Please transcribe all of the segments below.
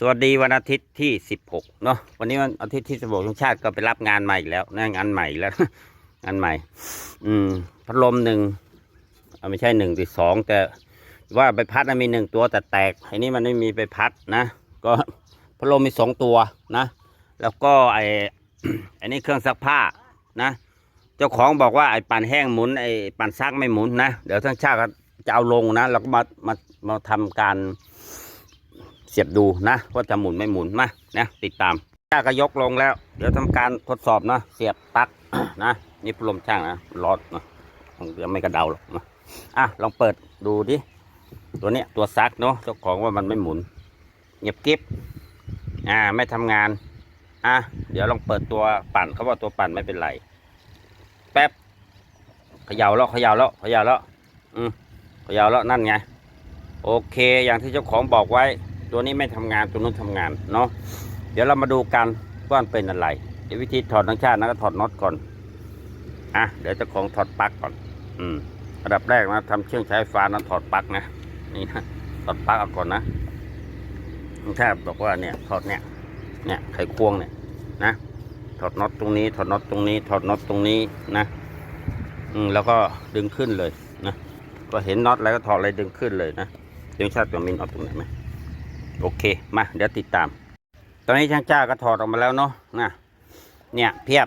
สวัสดีวันอาทิตย์ที่ 16 เนาะวันนี้วันอาทิตย์ที่ 16ทุงชาติก็ไปรับงานใหม่อีกแล้วนะงานใหม่แล้ว งานใหม่ อืมพัดลมหนึ่งไม่ใช่หนึ่งติสองแต่ว่าใบพัดนมีหนึ่งตัวแต่แตกไอ้นี่มันไม่มีใบพัดนะ ก็พัดลมมีสองตัวนะ แล้วก็ไอ้ไอ้นี่เครื่องซักผ้านะ เจ้าของบอกว่าไอ้ปั่นแห้งหมุนไอ้ปั่นซักไม่หมุนนะเดี๋ยวทั้งชาติจะเอาลงนะแล้วก็มามามาทำการ เสียบดูนะว่าจะหมุนไม่หมุนมานะติดตามช่าก็ยกลงแล้ว เดี๋ยวทำการทดสอบนะเสียบปลั๊กนะนี่พัดลมช่างนะร้อนนะยังไม่กระเดาหรอกนะอะลองเปิดดูดิตัวเนี้ยตัวซักเนาะเจ้าของว่ามันไม่หมุน เงียบกิ๊บอ่าไม่ทำงานอะเดี๋ยวลองเปิดตัวปั่นเขาว่าตัวปั่นไม่เป็นไรแป๊บเขย่าแล้วเขย่าแล้วเขย่าแล้ว อืมเขย่าแล้วนั่นไง โอเค อย่างที่เจ้าของบอกไว้ ตัวนี้ไม่ทำงานตัวนู้นทำงานเนาะเดี๋ยวเรามาดูกันว่ามันเป็นอะไร เดี๋ยววิธีถอดทั้งชาตินะก็ถอดน็อตก่อนอะเดี๋ยวจ้าของถอดปลั๊กก่อน อืมอันดับแรกนะทำเครื่องใช้ไฟฟ้านั้นถอดปลั๊กนะนี่นะถอดปลั๊กออกก่อนนะทั้งชาตบอกว่าเนี่ยถอดเนี่ยเนี่ยไขควงเนี่ยนะถอดน็อตตรงนี้ถอดน็อตตรงนี้ถอดน็อตตรงนี้นะ อืมแล้วก็ดึงขึ้นเลยนะก็เห็นน็อตแล้วก็ถอดอะไรดึงขึ้นเลยนะดึงชาติตัวมินออกตรงไหนไหม โอเค มา เดี๋ยวติดตาม ตอนนี้ช่างจ้าก็ถอดออกมาแล้วเนาะนะเนี่ยเพียบ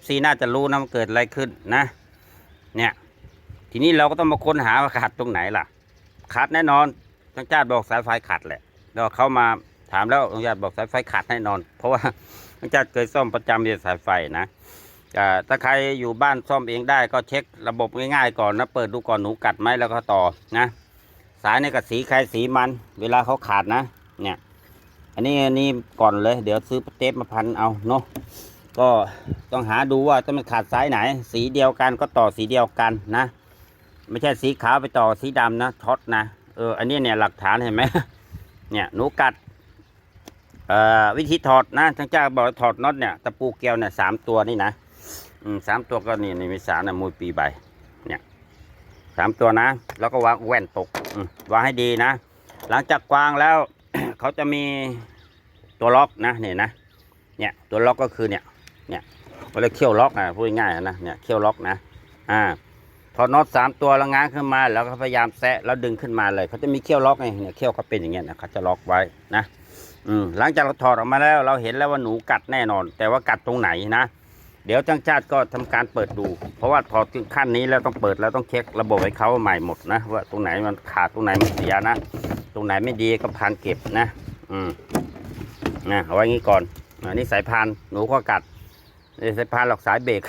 FC น่าจะรู้นะมันเกิดอะไรขึ้นนะ เนี่ย ทีนี้เราก็ต้องมาค้นหาว่าขาดตรงไหนล่ะ ขาดแน่นอนช่างจ้าบอกสายไฟขาดแหละแล้วเขามาถามแล้วช่างจ้าบอกสายไฟขาดแน่นอน เพราะว่าช่างจ้าเคยซ่อมประจำเรียนสายไฟนะอ่ถ้าใครอยู่บ้านซ่อมเองได้ก็เช็คระบบง่ายๆก่อนนะ เปิดดูก่อนหนูกัดไหมแล้วก็ต่อนะ สายในกับสีใครสีมัน เวลาเขาขาดนะ เนี่ย อันนี้อันนี้ก่อนเลย เดี๋ยวซื้อเทปมาพันเอาเนาะก็ต้องหาดูว่าถ้ามันขาดสายไหน สีเดียวกันก็ต่อสีเดียวกันนะ ไม่ใช่สีขาวไปต่อสีดำนะช็อตนะเอออันนี้เนี่ยหลักฐานเห็นไหมเนี่ยหนูกัดเอ่อวิธีถอดนะทั้งเจ้าบอกถอดน็อตเนี่ยตะปูเกลียวเนี่ยสามตัวนี่นะสามตัวก็นี่นี่มีสามนะมวยปีใบ สามตัวนะ แล้วก็วางแว่นตกวางให้ดีนะ หลังจากวางแล้ว เขาจะมีตัวล็อกนะเนี่ยนะเนี่ยตัวล็อกก็คือเนี่ยเนี่ยเขาเรียกเขี้ยวล็อกนะพูดง่ายนะเนี่ยเขี้ยวล็อกนะอ่าถอน็อตสามตัวแล้วง้างขึ้นมา แล้วก็พยายามแซะแล้วดึงขึ้นมาเลยเขาจะมีเขี้ยวล็อกไงเนี่ยเขี้ยวเขาเป็นอย่างเงี้ยนะเขาจะล็อกไว้นะอืมหลังจากเราถอดออกมาแล้ว เราเห็นแล้วว่าหนูกัดแน่นอน แต่ว่ากัดตรงไหนนะ เดี๋ยวจ้างชาติก็ทำการเปิดดู เพราะว่าถอถึงขั้นนี้แล้วต้องเปิดแล้วต้องเช็คระบบให้เขาใหม่หมดนะว่าตรงไหนมันขาดตรงไหนมันเสียนะ ตรงไหนไม่ดีก็พานเก็บนะ อืมนะเอาไว้งี้ก่อนอันนี้สายพานหนูก็กัดนี่สายพานหลอกสายเบรก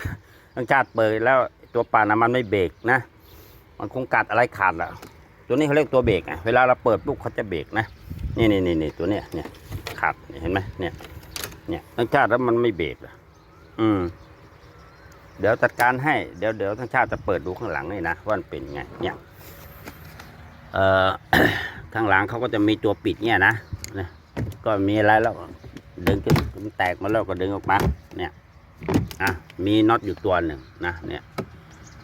จ้างชาติเปิดแล้วตัวปานะมันไม่เบรกนะ มันคงกัดอะไรขาดแหละตัวนี้เขาเรียกตัวเบรกอะเวลาเราเปิดปุ๊บเขาจะเบรกนะนี่นี่นี่นี่ตัวเนี้ยเนี่ยขาดเนี่ยเห็นไหมเนี่ย เนี่ยทั้งชาติแล้วมันไม่เบรกอะอืม เดี๋ยวจัดการให้ เดี๋ยวเดี๋ยวทั้งชาติจะเปิดดูข้างหลังนี่นะว่ามันเป็นไง เนี่ยเอ่อข้างหลังเขาก็จะมีตัวปิดเนี่ยนะนะก็มีอะไรแล้วดึงขึ้นมันแตกมาแล้วก็ดึงออกมา เนี่ย อะ มีน็อตอยู่ตัวหนึ่งนะ เนี่ย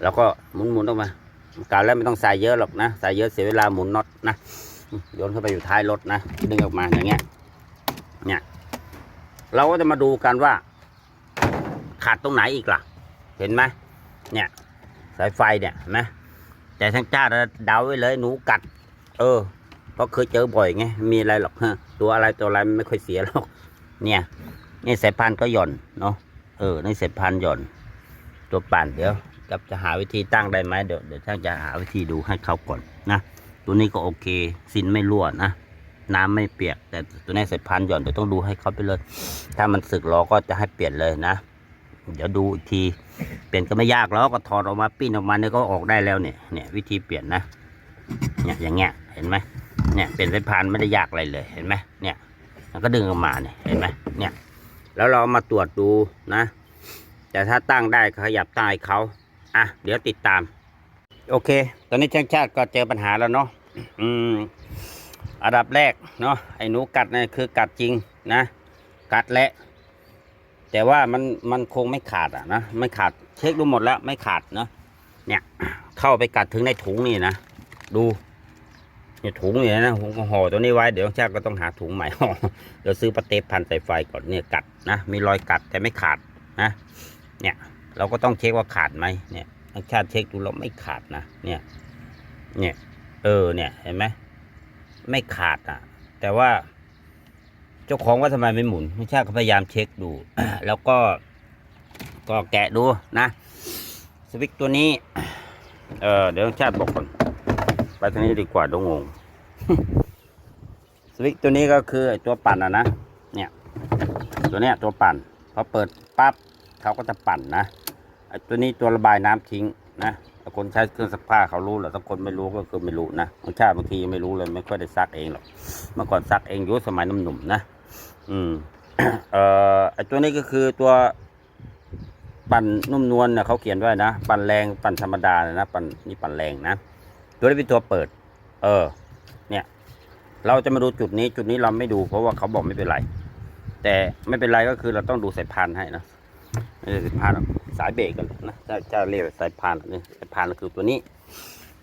แล้วก็หมุนหมุนออกมาการแล้วไม่ต้องใส่เยอะหรอกนะ ใส่เยอะเสียเวลาหมุนน็อตนะ โยนเข้าไปอยู่ท้ายรถนะ ดึงออกมาอย่างเงี้ย เนี่ย เราก็จะมาดูกันว่าขาดตรงไหนอีกล่ะ เห็นไหมเนี่ยสายไฟเนี่ยนไหมแต่ทั้งจ้าเดาไว้เลยหนูกัด เออเพราะเคยเจอบ่อยไงมีอะไรหรอกฮะตัวอะไรตัวอะไรไม่ค่อยเสียหรอกเนี่ยนี่สายพันธุ์ก็หย่อนเนาะเออนี่สายพันธุ์หย่อน ตัวปั่นเดี๋ยวกับจะหาวิธีตั้งได้ไหมเดี๋ยวเดี๋ยวช่างจะหาวิธีดูให้เขาก่อนนะตัวนี้ก็โอเคซินไม่รั่วนะน้ำไม่เปียก แต่ตัวนี้สายพันธุ์หย่อนเดี๋ยวต้องดูให้เขาไปเลย ถ้ามันสึกราก็จะให้เปลี่ยนเลยนะ เดี๋ยวดูอีกที เปลี่ยนก็ไม่ยากแล้วก็ถอดออกมาปิ้นออกมาเนี่ยก็ออกได้แล้วเนี่ยเนี่ยวิธีเปลี่ยนนะเนี่ยอย่างเงี้ยเห็นไหมเนี่ยเปลี่ยนสายพันธุ์ไม่ได้ยากอะไรเลยเห็นไหมเนี่ยมันก็ดึงออกมาเนี่ยเห็นไหมเนี่ย แล้วเรามาตรวจดูนะ แต่ถ้าตั้งได้ขยับใต้เขาอะเดี๋ยวติดตาม โอเค ตอนนี้ช่างชาติก็เจอปัญหาแล้วเนาะอืมอันดับแรกเนาะไอ้หนูกัดเนี่ยคือกัดจริงนะ กัดและ แต่ว่ามันมันคงไม่ขาดอะนะไม่ขาดเช็คดูหมดแล้วไม่ขาดเนาะเนี่ยเข้าไปกัดถึงในถุงนี่นะดูเนี่ยถุงเนี่ยนะผมก็ห่อตัวนี้ไว้เดี๋ยวชาติก็ต้องหาถุงใหม่ห่อเดี๋ยวซื้อปลาเตปพันใส่ไฟก่อนเนี่ยกัดนะมีรอยกัดแต่ไม่ขาดนะ เนี่ยเราก็ต้องเช็คว่าขาดไหมเนี่ยชาติเช็คดูแล้วไม่ขาดนะเนี่ยเนี่ยเออเนี่ยเห็นไหมไม่ขาดอะ แต่ว่า เจ้าของว่าทำไมไม่หมุนไม่ใช่เขาพยายามเช็คดู แล้วก็ก็แกะดูนะสวิกตัวนี้ เออเดี๋ยวชาติบอกก่อนไปทางนี้ดีกว่าดยวงงสวิกตัวนี้ก็คือตัวปั่นอะนะเนี่ย ตัวเนี้ยตัวปั่นพอเปิดปั๊บเขาก็จะปั่นนะไอ้ตัวนี้ตัวระบายน้ำทิ้งนะคนใช้เครื่องซักผ้าเขารู้แหละถ้าคนไม่รู้ก็คือไม่รู้นะบางชาติบางทีไม่รู้เลยไม่ค่อยได้ซักเองหรอกเมื่อก่อนซักเองอยู่สมัยหนุ่มๆนะ อืมเอ่อไอตัวนี้ก็คือตัวปั่นนุ่มนวลเนี่ยเขาเขียนไว้นะ ปั่นแรงปั่นธรรมดานะ ปั่นนี่ปั่นแรงนะ ตัวนี้เป็นตัวเปิด เออ เนี่ย เราจะมาดูจุดนี้จุดนี้เราไม่ดู เพราะว่าเขาบอกไม่เป็นไร แต่ไม่เป็นไรก็คือเราต้องดูสายพานให้นะไม่ใช่สายพานสายเบรกกันนะจะจะเรียกสายพานนี่สายพานก็คือตัวนี้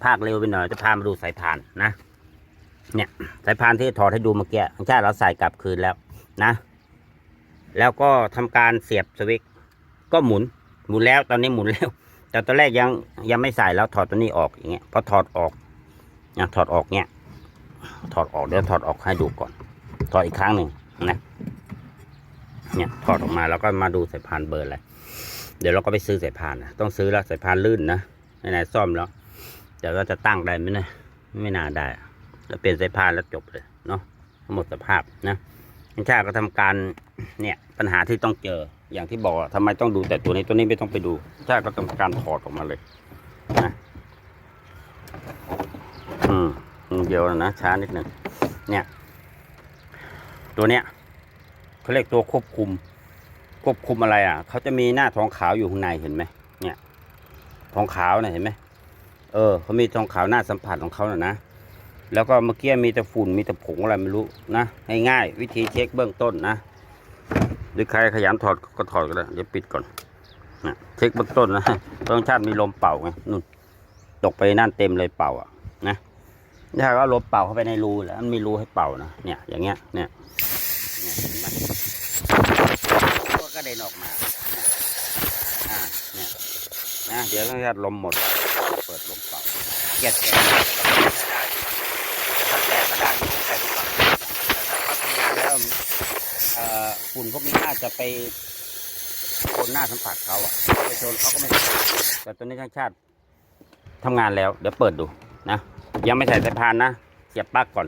ภาคเร็วไปหน่อยจะพามาดูสายพานนะ เนี่ยสายพานที่ถอดให้ดูเมื่อกี้ทางชาติเราใส่กลับคืนแล้วนะ แล้วก็ทำการเสียบสวิตก็หมุน หมุนแล้วตอนนี้หมุนแล้ว แต่ตอนแรกยังยังไม่ใส่แล้วถอดตัวนี้ออกอย่างเงี้ยพอถอดออกนะถอดออกเนี้ยถอดออกเดี๋ยวถอดออกให้ดูก่อน ถอดอีกครั้งหนึ่งนะ เนี่ยถอดออกมาแล้วก็มาดูสายพานเบอร์อะไรเดี๋ยวเราก็ไปซื้อสายพานนะต้องซื้อแล้วสายพานลื่นนะไหนๆซ่อมแล้วเดี๋ยวเราจะตั้งได้ไหมเนะไม่น่าได้ แล้วเปลี่ยนสายพานแล้วจบเลยเนาะหมดสภาพนะทีมชาติก็ทำการเนี่ยปัญหาที่ต้องเจออย่างที่บอกอะทำไมต้องดูแต่ตัวนี้ตัวนี้ไม่ต้องไปดูชาติก็ทำการถอดออกมาเลยนะอืมเดียวนะช้านิดหนึ่งเนี่ย ตัวเนี้ยเขาเรียกตัวควบคุม ควบคุมอะไรอะเขาจะมีหน้าทองขาวอยู่ข้างในเห็นไหมเนี่ย ทองขาวเนี่ยเห็นไหมเออเขามีทองขาวหน้าสัมผัสของเขาน่ะนะ แล้วก็เมื่อกี้มีแต่ฝุ่นมีแต่ผงอะไรไม่รู้นะง่ายๆวิธีเช็คเบื้องต้นนะหรือใครขยันถอดก็ถอดก็ได้เดี๋ยวปิดก่อนนะเช็คเบื้องต้นนะต้องชาติมีลมเป่าไงนู่นตกไปนั่นเต็มเลยเป่าอะนะถ้าก็ลมเป่าเข้าไปในรูแล้วมันมีรูให้เป่านะเนี่ยอย่างเงี้ยเนี่ยเนี่ยก็ไหมก็กระเด็นออกมาอ่าเนี่ยนะเดี๋ยวต้องชาติลมหมด เปิดลมเป่าเกียดแกะถ้าแกะก็ได้แกะก็ได้แต่ถ้าเขาทำงานแล้วเอ่อ ฝุ่นพวกนี้น่าจะไปโดนหน้าสัมผัสเขาอะไปโดนเขาก็ไม่แต่ตัวนี้ช่างชาติทำงานแล้ว เดี๋ยวเปิดดูนะยังไม่ใส่สายพานนะเสียบปลั๊กก่อน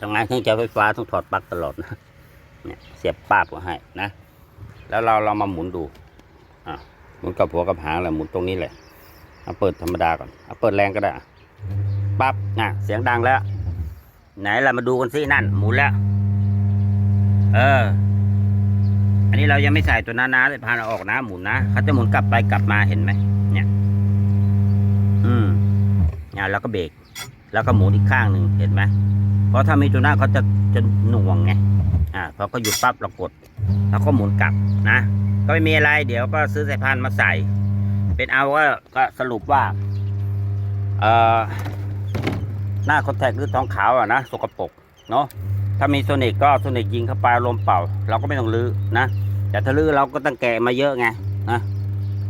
ทำงานเครื่องใช้ไฟฟ้าต้องถอดปลั๊กตลอดนะเนี่ยเสียบป้าบก็ให้นะ แล้วเราเรามาหมุนดูอะหมุนกับหัวกับหางแหละหมุนตรงนี้แหละเอาเปิดธรรมดาก่อนเอาเปิดแรงก็ได้ปั๊บน่ะเสียงดังแล้ว ไหนล่ะมาดูกันสินั่น หมุนแล้ว เออ นี้เรายังไม่ใส่ตัวนั้นนะเลยพานเอาออกนะหมุนนะเขาจะหมุนกลับไปกลับมาเห็นไหมเนี่ย อืมเนี่ยแล้วก็เบรกแล้วก็หมุนอีกข้างหนึ่งเห็นไหมเพราะถ้ามีตัวหน้าเขาจะจะหน่วงไงอ่าพอเขาหยุดปั๊บเรากด แล้วก็หมุนกลับนะ ก็ไม่มีอะไร เดี๋ยวก็ซื้อสายพานมาใส่ เป็นเอาว่าก็สรุปว่า เอ่อหน้าคอนแทคคือท้องขาวอะนะสกปรกเนาะถ้ามีโซนิกก็โซนิกยิงเข้าไปลมเป่า เราก็ไม่ต้องลื้อนะ แต่ถ้าลื้อเราก็ต้องแกะมาเยอะไงนะ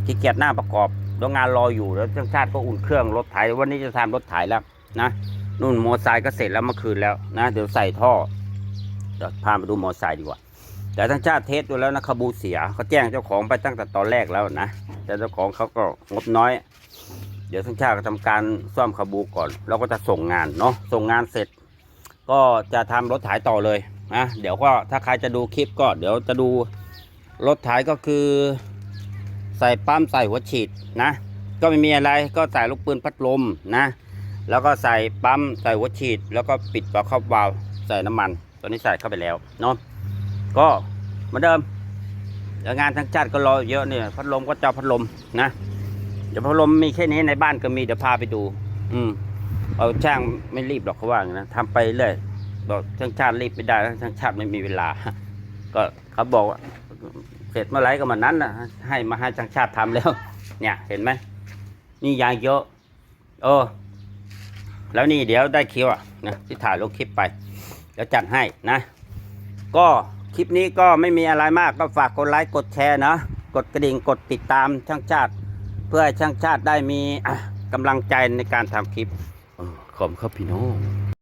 ขี้เกียจหน้าประกอบแล้วงานรออยู่แล้วช่างชาติก็อุ่นเครื่องรถไถวันนี้จะทำรถไถแล้วนะนู่นมอไซค์ก็เสร็จแล้วเมื่อคืนแล้วนะเดี๋ยวใส่ท่อเดี๋ยวพาไปดูมอไซค์ดีกว่า แต่ทั้งชาติเทสดูแล้วนะขบูเสียเขาแจ้งเจ้าของไปตั้งแต่ตอนแรกแล้วนะแต่เจ้าของเขาก็งบน้อย เดี๋ยวทั้งชาติก็ทำการซ่อมขบูก่อนแล้วก็จะส่งงานเนาะส่งงานเสร็จ ก็จะทำรถถ่ายต่อเลยนะเดี๋ยวก็ถ้าใครจะดูคลิปก็เดี๋ยวจะดู รถถ่ายก็คือ ใส่ปั๊มใส่หัวฉีดนะ ก็ไม่มีอะไรก็ใส่ลูกปืนพัดลมนะ แล้วก็ใส่ปั๊มใส่หัวฉีด แล้วก็ปิดฝาครอบวาล์วใส่น้ำมัน ตอนนี้ใส่เข้าไปแล้วเนาะก็เหมือนเดิมเดี๋ยวงานทั้งชาติก็รอเยอะเนี่ยพัดลมก็เจ้าพัดลมนะเดี๋ยวพัดลมมีแค่นี้ในบ้านก็มีเดี๋ยวพาไปดู อืมเอาช่างไม่รีบหรอกเขาว่าอย่างนั้นทำไปเรื่อยบอกช่างชาติรีบไม่ได้ช่างชาติไม่มีเวลา ก็เขาบอกว่า เสร็จเมื่อไรก็มันนั้นนะให้มาให้ช่างชาติทำแล้ว เนี่ยเห็นไหมนี่ยางเยอะเออแล้วนี่เดี๋ยวได้คิวอะนะที่ถ่ายลงคลิปไปเดี๋ยวจัดให้นะ ก็คลิปนี้ก็ไม่มีอะไรมากก็ฝากกดไลค์กดแชร์นะกดกระดิ่งกดติดตามช่างชาติ เพื่อให้ช่างชาติได้มีกำลังใจในการทำคลิปขอบคุณครับพี่น้อง